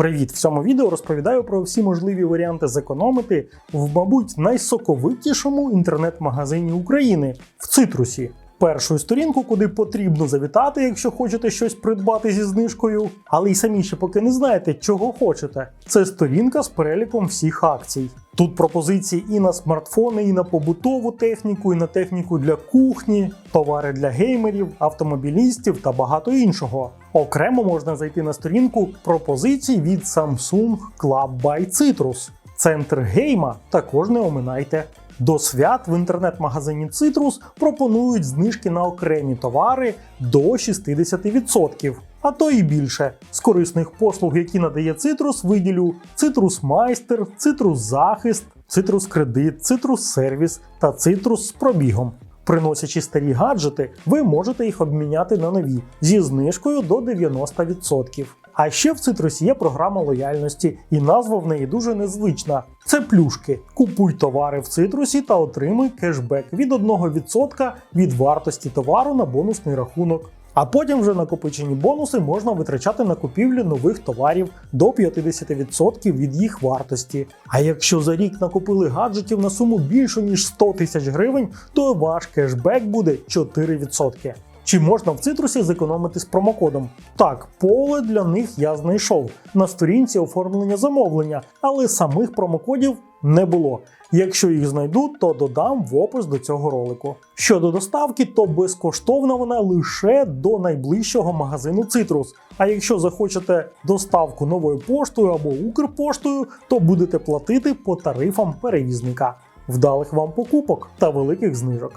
Привіт! В цьому відео розповідаю про всі можливі варіанти зекономити в, мабуть, найсоковитішому інтернет-магазині України в цитрусі. Першу сторінку, куди потрібно завітати, якщо хочете щось придбати зі знижкою, але й самі ще поки не знаєте, чого хочете. Це сторінка з переліком всіх акцій. Тут пропозиції і на смартфони, і на побутову техніку, і на техніку для кухні, товари для геймерів, автомобілістів та багато іншого. Окремо можна зайти на сторінку пропозицій від Samsung Club by Citrus. Центр гейма також не оминайте. До свят в інтернет-магазині Citrus пропонують знижки на окремі товари до 60%, а то і більше. З корисних послуг, які надає Citrus, виділю Citrus Майстер, Citrus Захист, Citrus Кредит, Citrus Сервіс та Citrus з пробігом. Приносячи старі гаджети, ви можете їх обміняти на нові зі знижкою до 90%. А ще в цитрусі є програма лояльності, і назва в неї дуже незвична. Це плюшки. Купуй товари в цитрусі та отримуй кешбек від 1% від вартості товару на бонусний рахунок. А потім вже накопичені бонуси можна витрачати на купівлю нових товарів до 50% від їх вартості. А якщо за рік накопили гаджетів на суму більшу ніж 100 тисяч гривень, то ваш кешбек буде 4%. Чи можна в цитрусі зекономити з промокодом? Так, поле для них я знайшов на сторінці оформлення замовлення, але самих промокодів не було. Якщо їх знайду, то додам в опис до цього ролику. Щодо доставки, то безкоштовна вона лише до найближчого магазину Citrus. А якщо захочете доставку новою поштою або Укрпоштою, то будете платити по тарифам перевізника. Вдалих вам покупок та великих знижок.